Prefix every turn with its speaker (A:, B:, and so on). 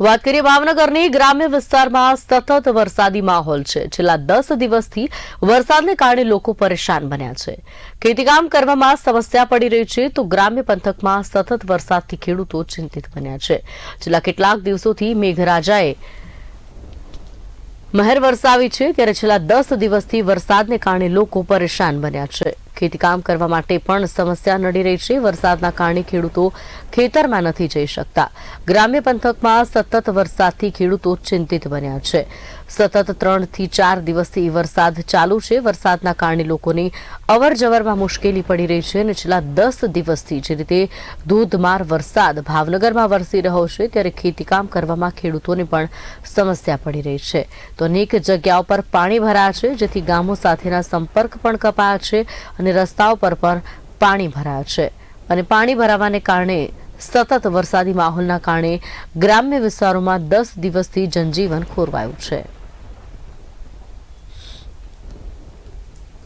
A: વાત કરીએ ભાવનગરની ગ્રામ્ય વિસ્તારમાં સતત વરસાદી માહોલ છે. છેલ્લા દસ દિવસથી વરસાદને કારણે લોકો પરેશાન બન્યા છે. ખેતીકામ કરવામાં સમસ્યા પડી રહી છે તો ગ્રામ્ય પંથકમાં સતત વરસાદથી ખેડૂતો ચિંતિત બન્યા છે. છેલ્લા કેટલાક દિવસોથી મેઘરાજાએ મહેર વરસાવી છે, ત્યારે છેલ્લા દસ દિવસથી વરસાદને કારણે લોકો પરેશાન બન્યા છે. ખેતીકામ કરવા માટે પણ સમસ્યા નડી રહી છે. વરસાદના કારણે ખેડૂતો ખેતરમાં નથી જઈ શકતા. ગ્રામ્ય પંથકમાં સતત વરસાદથી ખેડૂતો ચિંતિત બન્યા છે. સતત ત્રણથી ચાર દિવસથી વરસાદ ચાલુ છે. વરસાદના કારણે લોકોને અવર જવરમાં મુશ્કેલી પડી રહી છે અને છેલ્લા દસ દિવસથી જે રીતે ધોધમાર વરસાદ ભાવનગરમાં વરસી રહ્યો છે, ત્યારે ખેતીકામ કરવામાં ખેડૂતોને પણ સમસ્યા પડી રહી છે. તો અનેક જગ્યાઓ પર પાણી ભરાયા છે, જેથી ગામો સાથેના સંપર્ક પણ કપાયા છે અને રસ્તાઓ પર પણ પાણી ભરાયા છે. અને પાણી ભરાવાને કારણે સતત વરસાદી માહોલના કારણે ગ્રામ્ય વિસ્તારોમાં દસ દિવસથી જનજીવન ખોરવાયું છે.